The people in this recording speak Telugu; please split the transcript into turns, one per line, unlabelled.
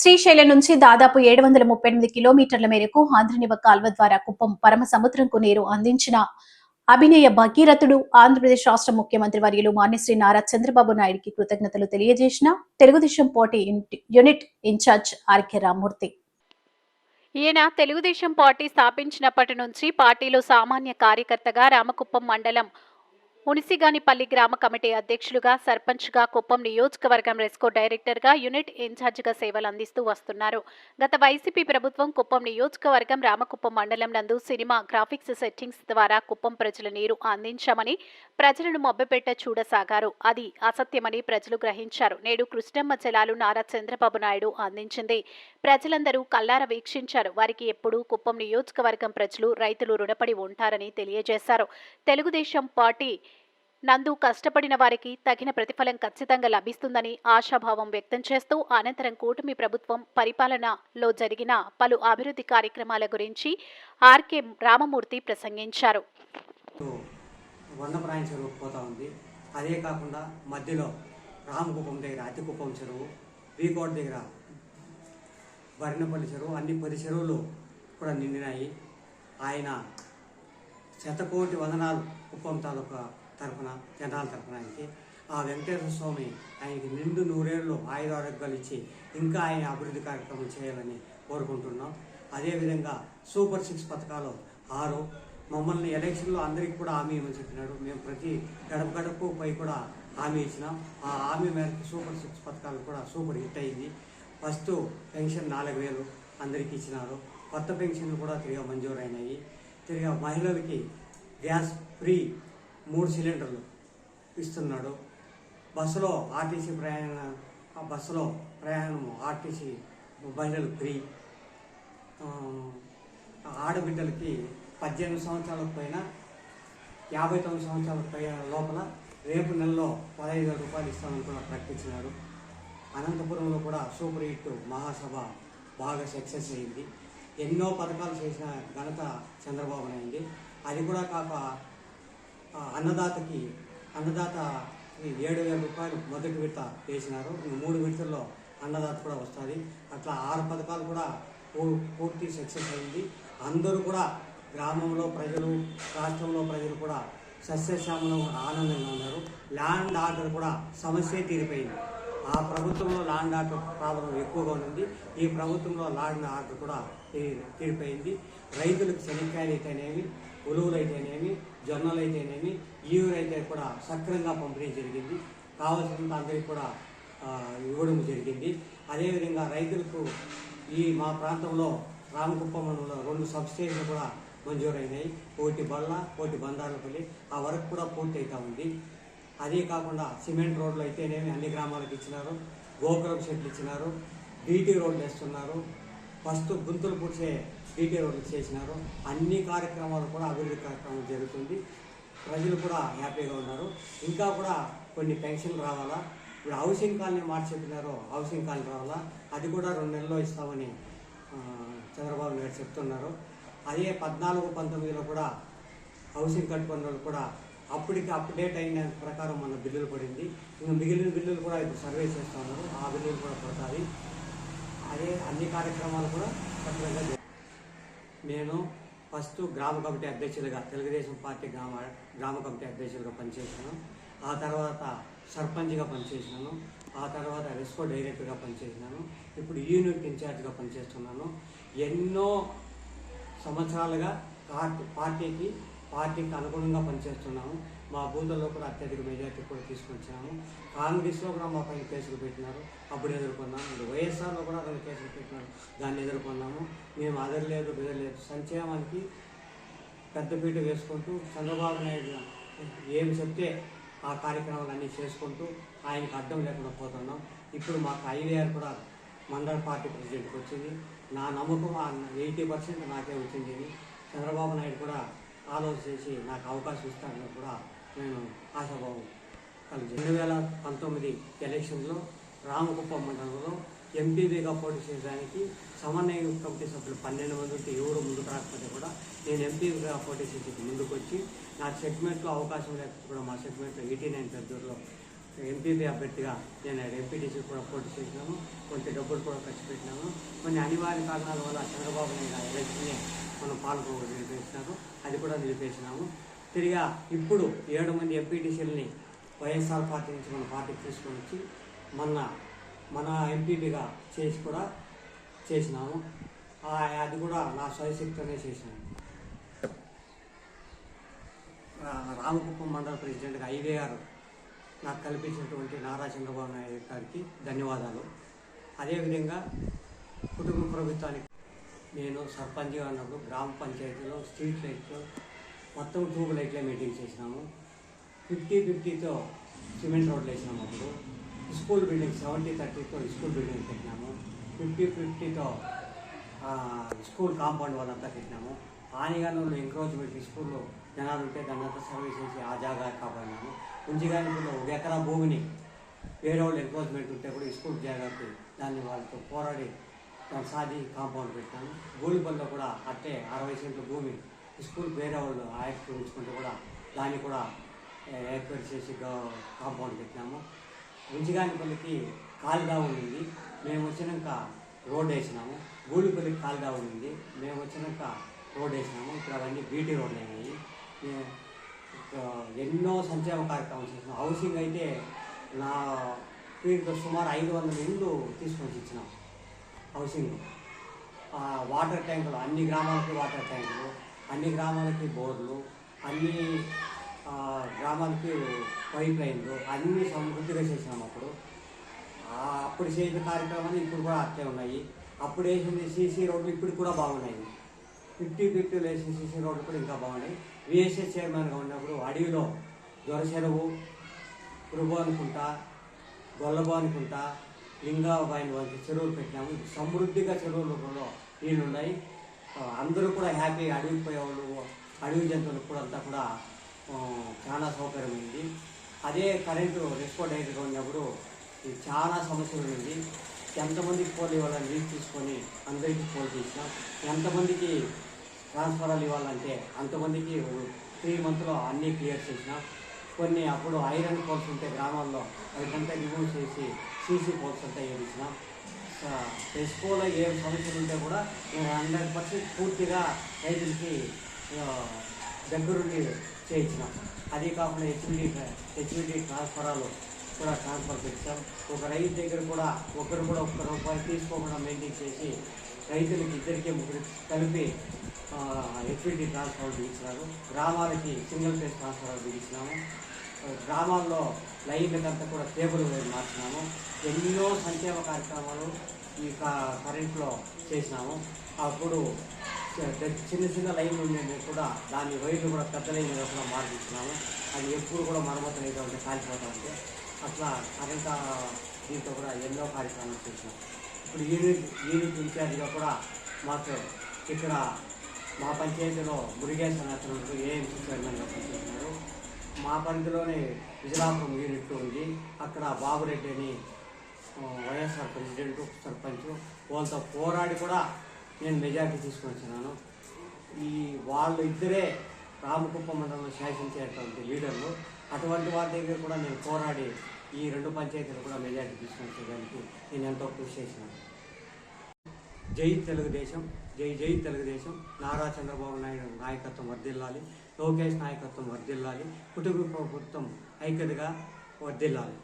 శ్రీశైలం నుంచి దాదాపు ఏడు వందల ముప్పై ఎనిమిది కిలోమీటర్ల మేరకు ఆంధ్రనివ కాల్వ ద్వారా కుప్పం పరమ సముద్రంకు నీరు అందించిన అభినయ భగీరథుడు ఆంధ్రప్రదేశ్ రాష్ట్ర ముఖ్యమంత్రి వర్యులు మాన్యశ్రీ నారా చంద్రబాబు నాయుడికి కృతజ్ఞతలు తెలియజేసిన Telugu Desam party unit- unit in-charge RK Rammurthy. ఈయన తెలుగుదేశం పార్టీ స్థాపించినప్పటి నుంచి పార్టీలో సామాన్య కార్యకర్తగా రామకుప్పం మండలం మునిసిగానిపల్లి గ్రామ కమిటీ అధ్యక్షులుగా సర్పంచ్గా కుప్పం నియోజకవర్గం రెస్కో డైరెక్టర్గా యూనిట్ ఇన్ఛార్జిగా సేవలు అందిస్తూ వస్తున్నారు. గత వైసీపీ ప్రభుత్వం కుప్పం నియోజకవర్గం రామకుప్పం మండలం నందు సినిమా గ్రాఫిక్స్ సెట్టింగ్స్ ద్వారా కుప్పం ప్రజల నీరు అందించామని ప్రజలను మొబ్బెపెట్ట చూడసాగారు. అది అసత్యమని ప్రజలు గ్రహించారు. నేడు కృష్ణమ్మ జలాలు నారా చంద్రబాబు నాయుడు అందించింది. ప్రజలందరూ కల్లార వీక్షించారు. వారికి ఎప్పుడూ కుప్పం నియోజకవర్గం ప్రజలు రైతులు రుణపడి ఉంటారని తెలియజేశారు. తెలుగుదేశం పార్టీ నందు కష్టపడిన వారికి తగిన ప్రతిఫలం ఖచ్చితంగా లభిస్తుందని ఆశాభావం వ్యక్తం చేస్తూ అనంతరం కూటమి ప్రభుత్వం పరిపాలనలో జరిగిన పలు అభివృద్ధి కార్యక్రమాల గురించి ఆర్కే రామమూర్తి ప్రసంగించారు.
వందప్రాయం చెరువు పోతా ఉంది. అదే కాకుండా మధ్యలో రామకుప్పం దగ్గర అతికుప్పం చెరువు వీకోట్ దగ్గర వరినపల్లి చెరువు అన్ని పది చెరువులు కూడా నిండినాయి. ఆయన శతకోటి వందనాలు కుప్పం తాలూకా తరఫున జనాల తరఫున ఆయనకి ఆ వెంకటేశ్వర స్వామి ఆయనకి నిండు నూరేళ్ళు ఆయుధారోగ్యాలు ఇచ్చి ఇంకా ఆయన అభివృద్ధి కార్యక్రమం చేయాలని కోరుకుంటున్నాం. అదేవిధంగా సూపర్ సిక్స్ పథకాలు ఆరు మమ్మల్ని ఎలక్షన్లో అందరికీ కూడా హామీ ఇవ్వమని చెప్పినాడు మేము ప్రతి గడప గడపకు పై కూడా హామీ ఇచ్చినాం. ఆ హామీ మేరకు సూపర్ సిక్స్ పథకాలు కూడా సూపర్ హిట్ అయింది. ఫస్ట్ పెన్షన్ నాలుగు వేలు అందరికీ ఇచ్చినారు. కొత్త పెన్షన్లు కూడా తిరిగి మంజూరు అయినాయి మహిళలకి గ్యాస్ ఫ్రీ మూడు సిలిండర్లు ఇస్తున్నాడు. బస్సులో ఆర్టీసీ ప్రయాణ ఆ బస్సులో ప్రయాణం ఆర్టీసీ మహిళలు ఫ్రీ. ఆడబిడ్డలకి పద్దెనిమిది సంవత్సరాలకు పైన యాభై తొమ్మిది సంవత్సరాల పైన లోపల రేపు నెలలో పదహైదు వేల రూపాయలు ఇస్తామని కూడా ప్రకటించినారు. అనంతపురంలో కూడా సూపర్ హిట్ మహాసభ బాగా సక్సెస్ అయింది. ఎన్నో పథకాలు చేసిన ఘనత చంద్రబాబు నాయుడి అది కూడా కాక అన్నదాతకి అన్నదాత ఏడు వేల రూపాయలు మొదటి విడత వేసినారు. మూడు విడతల్లో అన్నదాత కూడా వస్తుంది. అట్లా ఆరు పథకాలు కూడా పూ- పూర్తి సక్సెస్ అయింది. అందరూ కూడా గ్రామంలో ప్రజలు రాష్ట్రంలో ప్రజలు కూడా సస్యశ్యామలం ఆనందంగా ఉన్నారు. ల్యాండ్ ఆర్డర్ కూడా సమస్య తీరిపోయింది. ఆ ప్రభుత్వంలో ల్యాండ్ ఆర్డర్ ప్రాబ్లం ఎక్కువగా ఉంది. ఈ ప్రభుత్వంలో ల్యాండ్ ఆర్డర్ కూడా తీ- తీరిపోయింది. రైతులకు శనిక్కాయలు అయితేనేమి ఉలువులు అయితేనేమి జొన్నలు అయితేనేమి ఈవులు అయితే కూడా సక్రమంగా పంపిణీ జరిగింది. కావాల్సినంత అందరికీ కూడా ఇవ్వడం జరిగింది. అదేవిధంగా రైతులకు ఈ మా ప్రాంతంలో రామకుప్పం మండలంలో రెండు సబ్స్టేషన్లు కూడా మంజూరైనాయి. ఒకటి బళ్ళ ఒకటి బందారులపల్లి ఆ వర్క్ కూడా పూర్తి అవుతూ ఉంది. అదే కాకుండా సిమెంట్ రోడ్లు అయితేనేమి అన్ని గ్రామాలకు ఇచ్చినారు. గోపురం షెడ్లు ఇచ్చినారు. బీటీ రోడ్లు వేస్తున్నారు. ఫస్ట్ గుంతలు పూడ్చే డీటెయిల్ వర్క్ చేసినారు. అన్ని కార్యక్రమాలు కూడా అభివృద్ధి కార్యక్రమం జరుగుతుంది. ప్రజలు కూడా హ్యాపీగా ఉన్నారు. ఇంకా కూడా కొన్ని పెన్షన్లు రావాలా? ఇప్పుడు హౌసింగ్ కాలనీ మాట చెప్పినారో. హౌసింగ్ కాలనీ రావాలా? అది కూడా రెండు నెలల్లో ఇస్తామని చంద్రబాబు నాయుడు చెప్తున్నారు. అదే పద్నాలుగు పంతొమ్మిదిలో కూడా హౌసింగ్ కట్టుకున్న వాళ్ళు కూడా అప్పటికి అప్డేట్ అయిన ప్రకారం మన బిల్లులు పడింది. ఇంకా మిగిలిన బిల్లులు కూడా ఇప్పుడు సర్వే చేస్తున్నారు ఆ బిల్లులు కూడా పడుతుంది అదే అన్ని కార్యక్రమాలు కూడా సక్రమంగా నేను ఫస్ట్ గ్రామ కమిటీ అధ్యక్షులుగా తెలుగుదేశం పార్టీ గ్రామ గ్రామ కమిటీ అధ్యక్షులుగా పనిచేశాను. ఆ తర్వాత సర్పంచ్గా పనిచేసినాను ఆ తర్వాత రెస్కో డైరెక్టర్గా పనిచేసినాను ఇప్పుడు యూనిట్ ఇన్ఛార్జ్గా పనిచేస్తున్నాను. ఎన్నో సంవత్సరాలుగా పార్టీ పార్టీకి పార్టీకి అనుగుణంగా పనిచేస్తున్నాము మా బూతుల్లో కూడా అత్యధిక మెజార్టీ కూడా తీసుకొచ్చాము. కాంగ్రెస్లో కూడా మా పైన కేసులు పెట్టినారు. అప్పుడు ఎదుర్కొన్నాము వైఎస్ఆర్లో కూడా అతను కేసులు పెట్టినారు. దాన్ని ఎదుర్కొన్నాము. మేము అదరలేదు బెదరలేదు. సంక్షేమానికి పెద్దపీట వేసుకుంటూ చంద్రబాబు నాయుడు ఏమి చెప్తే ఆ కార్యక్రమాలన్నీ చేసుకుంటూ ఆయనకు అడ్డం లేకుండా పోతున్నాం. ఇప్పుడు మాకు ఐవీఆర్ కూడా మండల పార్టీ ప్రెసిడెంట్కి వచ్చింది. నా నమ్మకం ఎయిటీ పర్సెంట్ నాకే వచ్చింది. చంద్రబాబు నాయుడు కూడా ఆలోచించి నాకు అవకాశం ఇస్తానని కూడా నేను ఆశాభావం కలిగి రెండు వేల పంతొమ్మిది ఎలక్షన్లో రామకుప్పం మండలంలో ఎంపీబీగా పోటీ చేయడానికి సమన్వయ కమిటీ సభ్యులు పన్నెండు మంది ఉంటే ఎవరు ముందుకు రాకపోతే కూడా నేను ఎంపీగా పోటీ చేసేకి ముందుకు వచ్చి నా సెగ్మెంట్లో అవకాశం లేకపోతే కూడా మా సెగ్మెంట్లో ఎయిటీ నైన్ పెద్దూరులో ఎంపీపీ అభ్యర్థిగా నేను ఎంపీటీసీ కూడా పోటీ చేసినాము కొంత డబ్బులు కూడా ఖర్చు పెట్టినాము కొన్ని అనివార్య కారణాల వల్ల చంద్రబాబు నాయుడు ఎలక్షన్నే మనం పాల్గొని నిలిపేసినారు. అది కూడా నిలిపేసినాము. తిరిగా ఇప్పుడు ఏడు మంది ఎంపీటీసీలని వైఎస్ఆర్ పార్టీ నుంచి మన పార్టీకి తీసుకొని వచ్చి మొన్న మన ఎంపీపీగా చేసి కూడా చేసినాము. ఆ, అది కూడా నా స్వయశక్తితోనే చేసినాము రామకుప్పం మండల ప్రెసిడెంట్గా ఐవీఆర్ నాకు కల్పించినటువంటి నారా చంద్రబాబు నాయుడు గారికి ధన్యవాదాలు. అదేవిధంగా కుటుంబ ప్రభుత్వానికి నేను సర్పంచ్గా ఉన్నప్పుడు గ్రామ పంచాయతీలో స్ట్రీట్ లైట్లు మొత్తం ట్యూబ్ లైట్లే మెయింటైన్ చేసినాము. ఫిఫ్టీ ఫిఫ్టీతో సిమెంట్ రోడ్లు వేసినాము అప్పుడు. స్కూల్ బిల్డింగ్ సెవెంటీ థర్టీతో స్కూల్ బిల్డింగ్ పెట్టినాము ఫిఫ్టీ ఫిఫ్టీతో స్కూల్ కాంపౌండ్ వాళ్ళంతా పెట్టినాము ఆనిగానంలో ఎంక్రోచ్మెంట్ స్కూల్లో జనాలు ఉంటే దాన్ని అంతా సర్వీస్ చేసి ఆ జాగా కాపాడినాము. ఉంచిగానిలో ఒక ఎకరా భూమిని వేరే వాళ్ళు ఎంక్రోచ్మెంట్ ఉంటే కూడా స్కూల్ జాగాకి దాన్ని వాళ్ళతో పోరాడి దాన్ని సాధి కాంపౌండ్ పెట్టాను గోలిపల్లిలో కూడా అట్టే అరవై సెంట్ల భూమి స్కూల్ వేరే వాళ్ళు ఆయక్కి ఉంచుకుంటే కూడా దాన్ని కూడా ఏర్పాటు చేసి కాంపౌండ్ పెట్టినాము ఉంచిగానిపల్లికి కాలుగా ఉండింది. మేము వచ్చినాక రోడ్ వేసినాము. గూడిపల్లికి కాలుగా ఉండింది. మేము వచ్చినాక రోడ్ వేసినాము. ఇక్కడ అవన్నీ బీటీ రోడ్లు అయినాయి. ఎన్నో సంక్షేమ కార్యక్రమాలు చేసినాం. హౌసింగ్ అయితే నా వీటితో సుమారు ఐదు వందల ఇళ్ళు తీసుకొని ఇచ్చినాం హౌసింగ్ వాటర్ ట్యాంకులు అన్ని గ్రామాలకి వాటర్ ట్యాంకులు అన్ని గ్రామాలకి బోర్లు అన్ని గ్రామాలకి పైప్ లైన్లు అన్నీ సమృద్ధిగా చేసినాం అప్పుడు. అప్పుడు చేసిన కార్యక్రమాలు ఇప్పుడు కూడా అట్లే ఉన్నాయి. అప్పుడు వేసింది సీసీ రోడ్లు ఇప్పుడు కూడా బాగున్నాయి. ఫిఫ్టీ ఫిఫ్టీ వేసిన సీసీ రోడ్లు కూడా ఇంకా బాగున్నాయి. విఎస్ఎస్ చైర్మన్గా ఉన్నప్పుడు అడవిలో దొరచెరువు కురుబు అనుకుంటా గొల్లబో అనుకుంటా లింగాబాయిని వంటి చెరువులు పెట్టినాము. సమృద్ధిగా చెరువులలో నీళ్ళు ఉన్నాయి అందరూ కూడా హ్యాపీగా అడవికి పోయేవాళ్ళు అడవి జంతువులకు కూడా అంతా కూడా చాలా సౌకర్యమైంది. అదే కరెంటు రెస్పోర్ట్ అయితే ఉన్నప్పుడు ఇది చాలా సమస్యలు ఉంది ఎంతమందికి పోలు ఇవ్వాలని లీజ్ తీసుకొని అందరికీ ఫోన్ చేసినా ఎంతమందికి ట్రాన్స్ఫరాలు ఇవ్వాలంటే అంతమందికి త్రీ మంత్లో అన్నీ క్లియర్ చేసినాం కొన్ని అప్పుడు ఐరన్ పోల్స్ ఉంటే గ్రామాల్లో అవికంతా రిమూవ్ చేసి సీసీ పోల్స్ అంతా వేయించినాం టెస్కోలో ఏ సమస్యలు ఉంటే కూడా నేను హండ్రెడ్ పర్సెంట్ పూర్తిగా రైతులకి దగ్గరుండి చేయించినాం. అదే కాకుండా హెచ్విడి హెచ్విడి ట్రాన్స్ఫరాలు కూడా ట్రాన్స్ఫర్ పెట్టాం. ఒక రైతు దగ్గర కూడా ఒకరు కూడా ఒక్క రూపాయి తీసుకోకుండా మెయింటైన్ చేసి రైతులకి ఇద్దరికే ముగ్గురు కలిపి హెచ్విడి ట్రాన్స్ఫర్ బిగించినారు గ్రామాలకి సింగిల్ ఫేస్ ట్రాన్స్ఫర్ బిగించినాము గ్రామాల్లో లైన్లకంతా కూడా టేబుల్ మార్చినాము. ఎన్నో సంక్షేమ కార్యక్రమాలు ఈ క- కరెంట్లో చేసినాము. అప్పుడు చిన్న చిన్న లైన్లు ఉండేవి కూడా దాని వైర్లు కూడా పెద్ద లైన్ కూడా మార్పించినాము. అది ఎప్పుడు కూడా మరమ్మతులు అయితే ఉంటే కాలిపోతూ ఉంటే అట్లా కరెంట్ దీంతో కూడా ఎన్నో కార్యక్రమాలు చేసినాం ఇప్పుడు యూనిట్ యూనిట్ ఇన్ఛార్జిగా కూడా మాకు ఇక్కడ మా పంచాయతీలో మురుగేశ్వర అతను ఏఎంసీ చైర్మన్ పనిచేస్తున్నారు మా పరిధిలోనే విజయలాపురం యూనిట్ ఉంది. అక్కడ బాబురెడ్డి అని వైఎస్ఆర్ ప్రెసిడెంట్ సర్పంచ్ వాళ్ళతో పోరాడి కూడా నేను మెజార్టీ తీసుకొని వచ్చినాను ఈ వాళ్ళు ఇద్దరే రామకుప్ప మండలంలో శాసించేటువంటి లీడర్లు. అటువంటి వాళ్ళ దగ్గర కూడా నేను పోరాడి ఈ రెండు పంచాయతీలు కూడా మెజార్టీ తీసుకొచ్చేదానికి నేను ఎంతో కృషి చేసినాను జై తెలుగుదేశం జై జై తెలుగుదేశం. నారా చంద్రబాబు నాయుడు నాయకత్వం వర్ధిల్లాలి. లోకేష్ నాయకత్వం వర్దిల్లాలి కుటుంబ ప్రభుత్వం ఐక్యతగా వర్ధిల్లాలి.